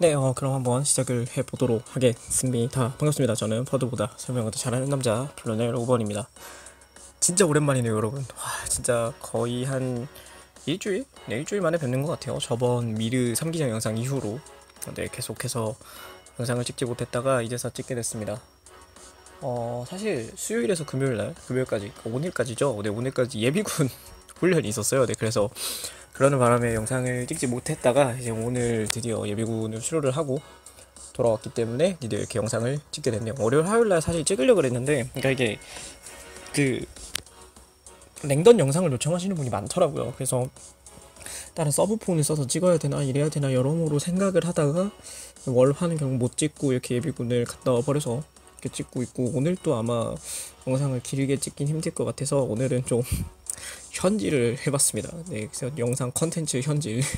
네, 어, 그럼 한번 시작을 해보도록 하겠습니다. 반갑습니다. 저는 퍼드보다 설명을 더 잘하는 남자 플로넬 5번입니다. 진짜 오랜만이네요, 여러분. 와, 진짜 거의 한 일주일? 네, 일주일 만에 뵙는 것 같아요. 저번 미르 3기장 영상 이후로 네, 계속해서 영상을 찍지 못했다가 이제서 찍게 됐습니다. 어, 사실 수요일에서 금요일날, 금요일까지, 오늘까지죠. 네, 오늘까지 예비군 훈련이 있었어요. 네, 그래서 그러는 바람에 영상을 찍지 못했다가 이제 오늘 드디어 예비군을 수료를 하고 돌아왔기 때문에 드디어 이렇게 영상을 찍게 됐네요. 월요일 화요일날 사실 찍으려고 그랬는데 그러니까 이게 그 랭던 영상을 요청하시는 분이 많더라고요. 그래서 다른 서브폰을 써서 찍어야 되나 이래야 되나 여러모로 생각을 하다가 월화는 결국 못 찍고 이렇게 예비군을 갔다 와버려서 이렇게 찍고 있고 오늘 또 아마 영상을 길게 찍긴 힘들 것 같아서 오늘은 좀 현질을 해봤습니다. 네, 그래서 영상 컨텐츠 현질.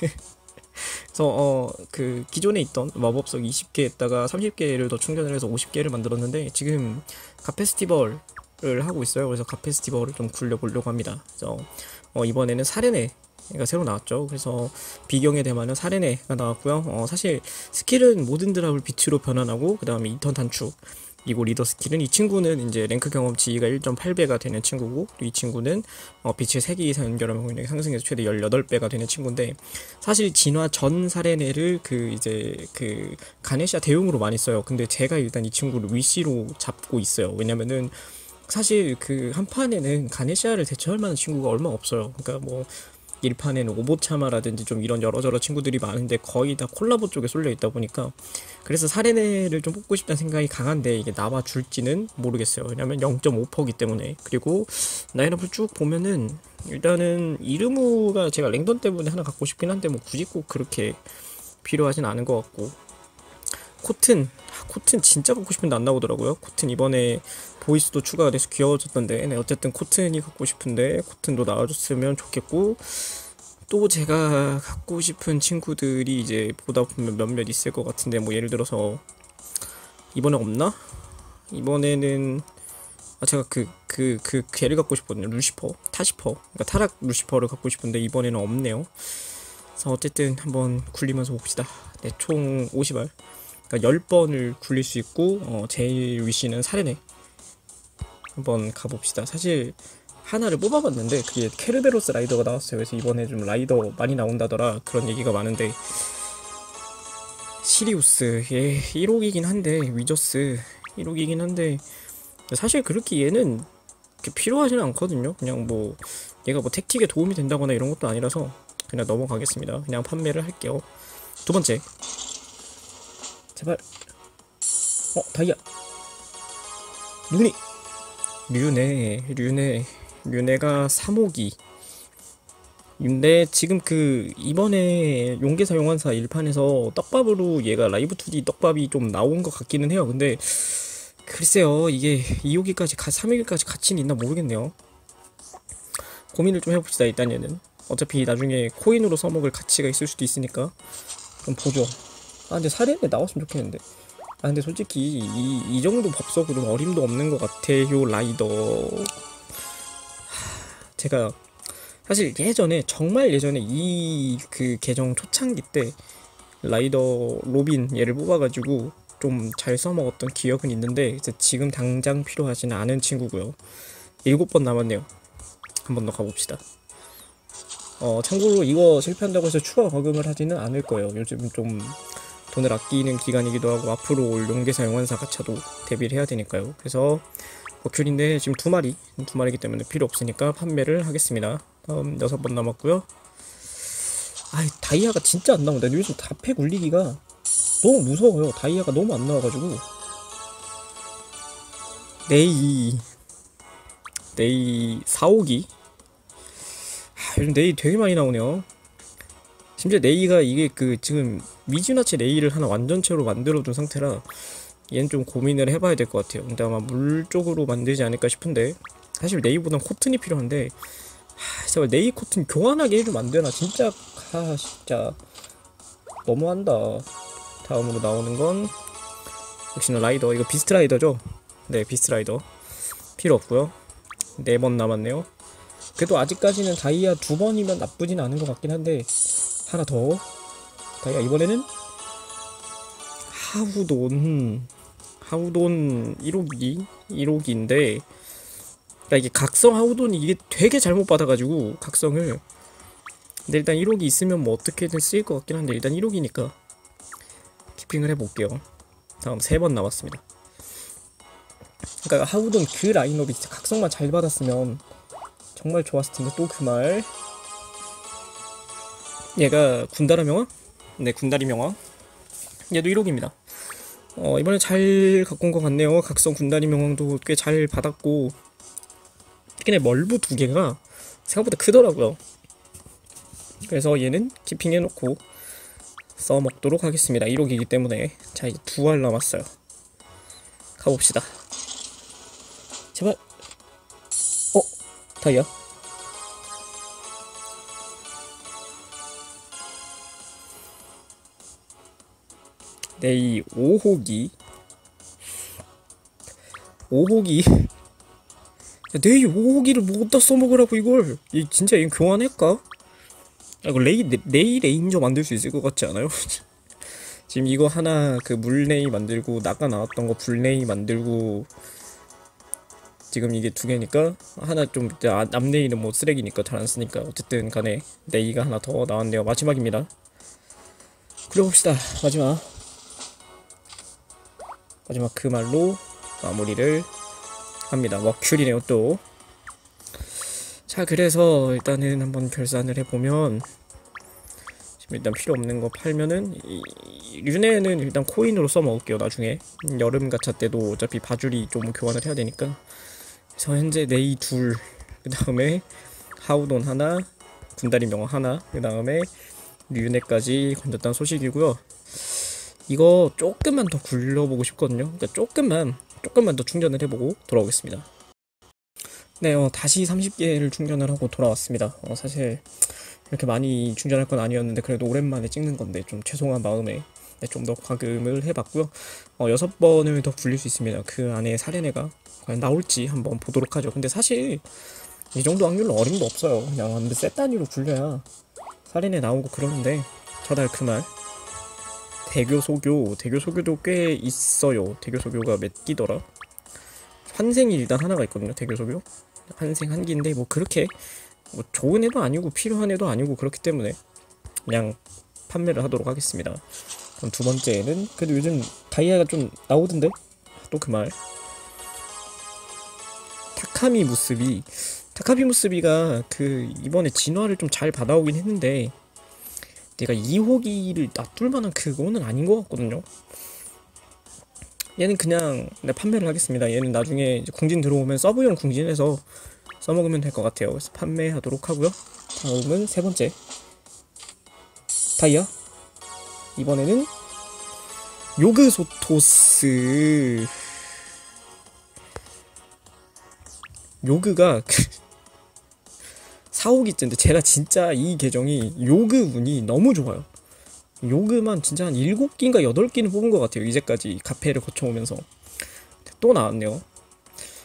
그래서 어 그 기존에 있던 마법석 20개에다가 30개를 더 충전을 해서 50개를 만들었는데 지금 가페스티벌을 하고 있어요. 그래서 가페스티벌을 좀 굴려보려고 합니다. 그래서 어 이번에는 사레네 가 새로 나왔죠. 그래서 비경의 대마는 사레네가 나왔고요. 어 사실 스킬은 모든 드랍을 빛으로 변환하고 그 다음에 인턴 단축 이고 리더 스킬은 이 친구는 이제 랭크 경험치가 1.8배가 되는 친구고 이 친구는 어, 빛을 3개 이상 연결하면 상승해서 최대 18배가 되는 친구인데 사실 진화 전 사례네를 그 이제 그 가네시아 대용으로 많이 써요. 근데 제가 일단 이 친구를 위시로 잡고 있어요. 왜냐면은 사실 그 한 판에는 가네시아를 대처할 만한 친구가 얼마 없어요. 그러니까 뭐 1판에는 오보차마라든지 좀 이런 여러저러 친구들이 많은데 거의 다 콜라보 쪽에 쏠려 있다 보니까 그래서 사례네를 좀 뽑고 싶다는 생각이 강한데 이게 나와 줄지는 모르겠어요. 왜냐면 0.5%기 때문에 그리고 라인업을 쭉 보면은 일단은 이르무가 제가 랭던 때문에 하나 갖고 싶긴 한데 뭐 굳이 꼭 그렇게 필요하진 않은 것 같고 코튼 코튼 진짜 갖고 싶은데 안 나오더라고요. 코튼 이번에 보이스도 추가가 돼서 귀여워졌던데 네, 어쨌든 코튼이 갖고 싶은데 코튼도 나와줬으면 좋겠고 또 제가 갖고 싶은 친구들이 이제 보다 보면 몇몇 있을 것 같은데 뭐 예를 들어서 이번에 없나? 이번에는 아 제가 그 그 그 걔를 갖고 싶거든요. 루시퍼 타시퍼. 그러니까 타락 루시퍼를 갖고 싶은데 이번에는 없네요. 그래서 어쨌든 한번 굴리면서 봅시다. 네 총 50알 그러니까 10번을 굴릴 수 있고 어, 제일 위시는 사례네 한번 가봅시다. 사실 하나를 뽑아봤는데 그게 케르베로스 라이더가 나왔어요. 그래서 이번에 좀 라이더 많이 나온다더라 그런 얘기가 많은데 시리우스 얘 1호기긴 한데 위저스 1호기긴 한데 사실 그렇게 얘는 필요하지는 않거든요. 그냥 뭐 얘가 뭐 택틱에 도움이 된다거나 이런 것도 아니라서 그냥 넘어가겠습니다. 그냥 판매를 할게요. 두 번째 제발. 어 다이아. 류네. 류네 류네. 류네가 3호기. 근데 지금 그 이번에 용계 사 용환사 1판에서 떡밥으로 얘가 라이브 2D 떡밥이 좀 나온 것 같기는 해요. 근데 글쎄요 이게 2호기까지 3호기까지 가치는 있나 모르겠네요. 고민을 좀 해봅시다 일단 얘는 어차피 나중에 코인으로 써먹을 가치가 있을 수도 있으니까. 좀 보죠 아 근데 사례에 나왔으면 좋겠는데 아 근데 솔직히 이, 이 정도 법석으로는 어림도 없는 것 같아요 라이더 제가 사실 예전에 정말 예전에 이 그 계정 초창기 때 라이더 로빈 얘를 뽑아가지고 좀 잘 써먹었던 기억은 있는데 지금 당장 필요하지는 않은 친구고요. 일곱 번 남았네요. 한 번 더 가봅시다. 어 참고로 이거 실패한다고 해서 추가 거금을 하지는 않을 거예요. 요즘 좀 돈을 아끼는 기간이기도 하고 앞으로 올 용계사 영환사 가차도 대비를 해야 되니까요. 그래서 버큐인데 지금 두 마리 두 마리기 때문에 필요 없으니까 판매를 하겠습니다. 다음 여섯 번 남았고요. 아 다이아가 진짜 안 나온다. 요즘 다팩 울리기가 너무 무서워요. 다이아가 너무 안 나와가지고 네이 네이 4호기 아, 요즘 네이 되게 많이 나오네요. 심지어 네이가 이게 그 지금 미즈나치 네이를 하나 완전체로 만들어둔 상태라 얘는 좀 고민을 해봐야 될 것 같아요. 근데 아마 물 쪽으로 만들지 않을까 싶은데 사실 네이보단 코튼이 필요한데 하, 제발 네이 코튼 교환하게 해주면 안 되나? 진짜 아 진짜 너무한다. 다음으로 나오는 건 역시나 라이더 이거 비스트 라이더죠? 네 비스트 라이더 필요 없고요. 네 번 남았네요. 그래도 아직까지는 다이아 두 번이면 나쁘진 않은 것 같긴 한데 하나 더. 다이아 이번에는 하우돈. 하우돈 1호기 1호기인데 그러니까 이게 각성 하우돈이 이게 되게 잘못 받아가지고 각성을. 근데 일단 1호기 있으면 뭐 어떻게든 쓰일 것 같긴 한데 일단 1호기니까 키핑을 해볼게요. 다음 세 번 남았습니다. 그러니까 하우돈 그 라인업이 진짜 각성만 잘 받았으면 정말 좋았을 텐데 또 그 말 얘가 군다라 명왕? 네 군다리 명왕. 얘도 1호기입니다. 어 이번에 잘 갖고 온 것 같네요. 각성 군다리 명왕도 꽤 잘 받았고 특히나 멀부 두 개가 생각보다 크더라고요. 그래서 얘는 키핑 해놓고 써먹도록 하겠습니다. 1호기이기 때문에. 자 이제 두 알 남았어요. 가봅시다. 제발. 어? 다이아? 네, 이 5호기. 5호기. 내이 5호기를 뭐다 써먹으라고 이걸? 이 진짜 얘 교환할까? 아, 이거 레이, 레이 레인저 만들 수 있을 것 같지 않아요? 지금 이거 하나 그 물레이 만들고 나가 나왔던 거 불레이 만들고 지금 이게 두 개니까 하나 좀 아, 남레이는 뭐 쓰레기니까 잘 안 쓰니까 어쨌든 간에 레이가 하나 더 나왔네요. 마지막입니다. 그려봅시다. 마지막 마지막 그 말로 마무리를 합니다. 머큐리네요 또. 자 그래서 일단은 한번 결산을 해보면 지금 일단 필요 없는 거 팔면은 이, 류네는 일단 코인으로 써먹을게요 나중에. 여름 가차 때도 어차피 바줄이 좀 교환을 해야 되니까. 그래서 현재 네이 둘 그 다음에 하우돈 하나 군다리 명화 하나 그 다음에 류네까지 건졌다는 소식이고요 이거 조금만 더 굴려보고 싶거든요 그러니까 조금만 조금만 더 충전을 해보고 돌아오겠습니다 네, 어, 다시 30개를 충전을 하고 돌아왔습니다. 어, 사실 이렇게 많이 충전할 건 아니었는데 그래도 오랜만에 찍는 건데 좀 죄송한 마음에 네, 좀더 과금을 해봤고요. 어, 6번을 더 굴릴 수 있습니다. 그 안에 사례네가 과연 나올지 한번 보도록 하죠. 근데 사실 이 정도 확률은 어림도 없어요. 그냥 셋 단위로 굴려야 사례네 나오고 그러는데 저달 그말 대교 소교 대교 소교도 꽤 있어요. 대교 소교가 몇 기더라? 환생이 일단 하나가 있거든요. 대교 소교 환생 한 기인데 뭐 그렇게 뭐 좋은 애도 아니고 필요한 애도 아니고 그렇기 때문에 그냥 판매를 하도록 하겠습니다. 그럼 두 번째는 그래도 요즘 다이아가 좀 나오던데 또 그 말. 타카미 무스비 타카미 무스비가 그 이번에 진화를 좀 잘 받아오긴 했는데 내가 2호기를 놔둘 만한 그거는 아닌 것 같거든요. 얘는 그냥 네, 판매를 하겠습니다. 얘는 나중에 궁진 들어오면 서브용 궁진해서 써먹으면 될 것 같아요. 그래서 판매하도록 하고요. 다음은 세 번째 다이아 이번에는 요그소토스 요그가 4, 5기째인데 제가 진짜 이 계정이 요그 운이 너무 좋아요. 요그만 진짜 한 7기인가 8기는 뽑은 것 같아요. 이제까지 카페를 거쳐오면서. 또 나왔네요.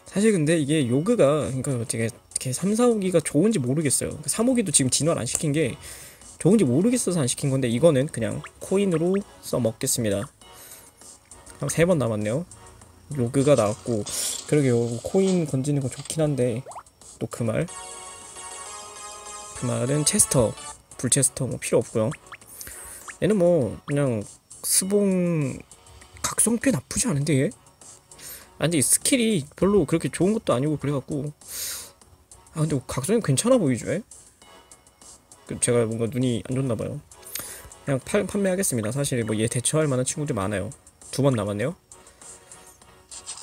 사실 근데 이게 요그가, 그러니까 되게, 되게 3, 4호기가 좋은지 모르겠어요. 3호기도 지금 진화를 안 시킨 게 좋은지 모르겠어서 안 시킨 건데, 이거는 그냥 코인으로 써먹겠습니다. 한 세 번 남았네요. 요그가 나왔고, 그러게요. 코인 건지는 거 좋긴 한데, 또 그 말. 그 말은 체스터, 불체스터 뭐 필요 없고요. 얘는 뭐 그냥 스봉 각성 꽤 나쁘지 않은데 얘? 아 근데 스킬이 별로 그렇게 좋은 것도 아니고 그래갖고 아 근데 각성이 괜찮아 보이죠 얘? 그 제가 뭔가 눈이 안 좋나봐요 그냥 팔, 판매하겠습니다 사실 뭐 얘 대처할 만한 친구들 많아요 두 번 남았네요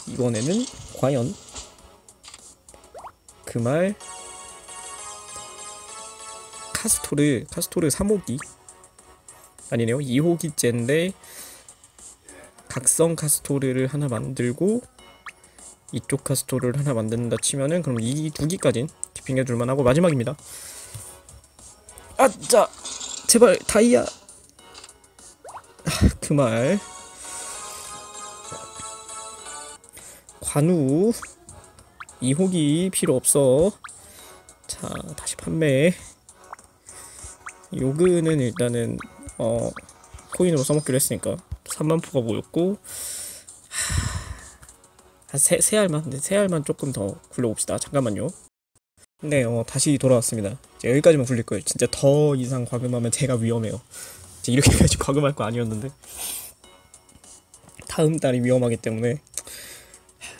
이번에는 과연 그 말 카스토르 카스토르 3호기. 아니네요. 2호기째인데 각성 카스토르를 하나 만들고 이쪽 카스토르를 하나 만든다 치면은 그럼 이 두 기까진 키핑해 줄만 하고 마지막입니다. 아자 제발 다이아. 그 말. 관우. 2호기 필요 없어. 자 다시 판매 요그는 일단은 어 코인으로 써먹기로 했으니까 3만 포가 모였고 한세 세 알만 네, 세 알만 조금 더 굴려봅시다. 잠깐만요. 네, 어, 다시 돌아왔습니다. 이제 여기까지만 굴릴 거예요. 진짜 더 이상 과금하면 제가 위험해요. 이제 이렇게까지 과금할 거 아니었는데 다음 달이 위험하기 때문에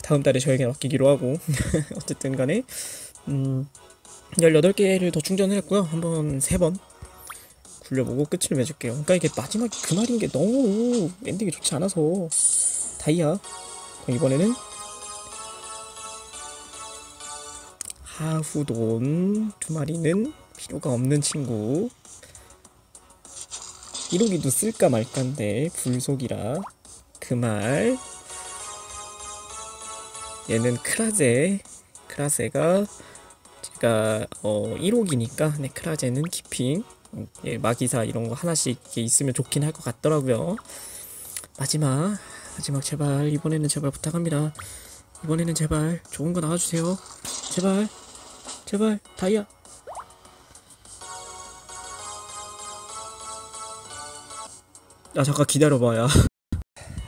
다음 달에 저에게 맡기기로 하고 어쨌든 간에 음 18개를 더 충전을 했고요. 한번 세번 굴려보고 끝을 맺을게요. 그러니까 이게 마지막에 그 말인 게 너무 엔딩이 좋지 않아서. 다이아. 그럼 이번에는 하후돈 두 마리는 필요가 없는 친구. 1호기도 쓸까 말까인데 불속이라. 그 말. 얘는 크라제. 크라제가 제가 어 1호기니까. 네 크라제는 키핑. 음, 예, 마기사 이런 거 하나씩 있으면 좋긴 할 것 같더라고요. 마지막 마지막 제발. 이번에는 제발 부탁합니다. 이번에는 제발 좋은 거 나와주세요. 제발 제발 다이아. 야 잠깐 기다려봐 야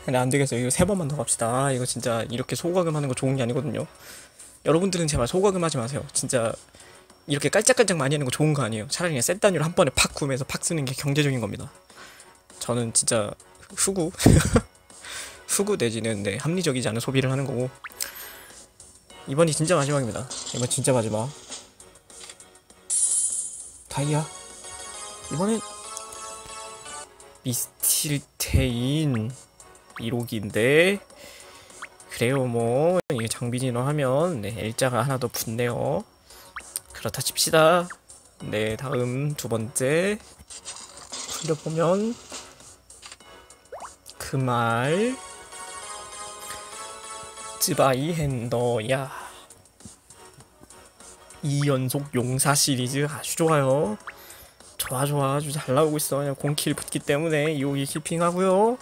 근데 안 되겠어 이거 세 번만 더 갑시다. 아, 이거 진짜 이렇게 소과금 하는 거 좋은 게 아니거든요. 여러분들은 제발 소과금 하지 마세요. 진짜 이렇게 깔짝깔짝 많이 하는 거 좋은 거 아니에요. 차라리 그냥 센 단위로 한 번에 팍 구매해서 팍 쓰는 게 경제적인 겁니다. 저는 진짜 후구? 후구 내지는 네, 합리적이지 않은 소비를 하는 거고. 이번이 진짜 마지막입니다. 이번 진짜 마지막. 다이아? 이번엔 미스틸테인 1호기인데 그래요 뭐. 이게 장비진화 하면 네 L자가 하나 더 붙네요 그렇다 칩시다. 네 다음 두 번째. 풀려보면 그 말. 쯔바이 핸더야. 2연속 용사 시리즈 아주 좋아요. 좋아 좋아. 아주 잘 나오고 있어. 그냥 공킬 붙기 때문에 이호기 킬핑하고요.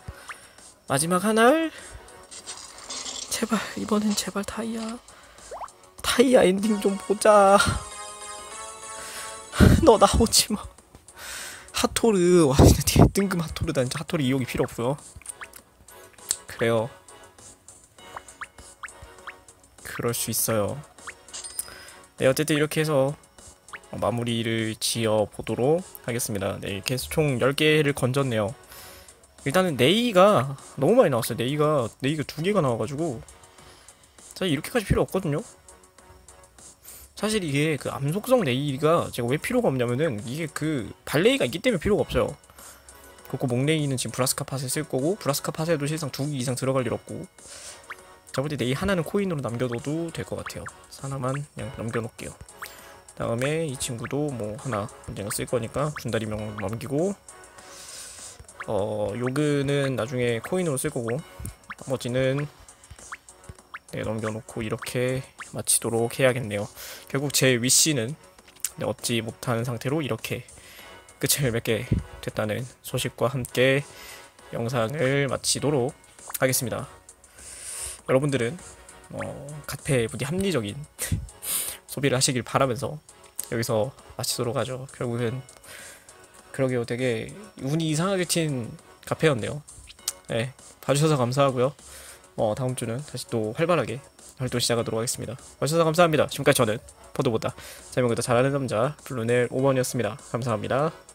마지막 하나 제발 이번엔 제발 타이야 타이야 엔딩 좀 보자 너 나오지마. 하토르 와 진짜 뒤에 뜬금 하토르다 진짜 하토르 이용이 필요 없어요 그래요. 그럴 수 있어요. 네 어쨌든 이렇게 해서 마무리를 지어 보도록 하겠습니다. 네 이렇게 해서 총 10개를 건졌네요. 일단은 네이가 너무 많이 나왔어요. 네이가 네이가 두 개가 나와가지고. 사실 이렇게까지 필요 없거든요 사실 이게 그 암속성 네이가 제가 왜 필요가 없냐면은 이게 그 발레이가 있기 때문에 필요가 없어요. 그리고 목레이는 지금 브라스카 팟에 쓸 거고 브라스카 팟에도 실상 두 개 이상 들어갈 일 없고 저번에 네이 하나는 코인으로 남겨둬도 될 것 같아요. 하나만 그냥 넘겨놓을게요. 다음에 이 친구도 뭐 하나 언젠가 쓸 거니까 군다리 명 넘기고 어 요그는 나중에 코인으로 쓸 거고 나머지는 네, 넘겨놓고 이렇게 마치도록 해야겠네요. 결국 제 위시는 네, 얻지 못한 상태로 이렇게 끝을 맺게 됐다는 소식과 함께 영상을 마치도록 하겠습니다. 여러분들은 어, 카페 부디 합리적인 소비를 하시길 바라면서 여기서 마치도록 하죠. 결국은 그러게요. 되게 운이 이상하게 튄 카페였네요. 네, 봐주셔서 감사하고요. 어, 다음 주는 다시 또 활발하게 활동 시작하도록 하겠습니다. 봐주셔서 감사합니다. 지금까지 저는 포도보다 더 잘하는 남자 블루넬 5번이었습니다. 감사합니다.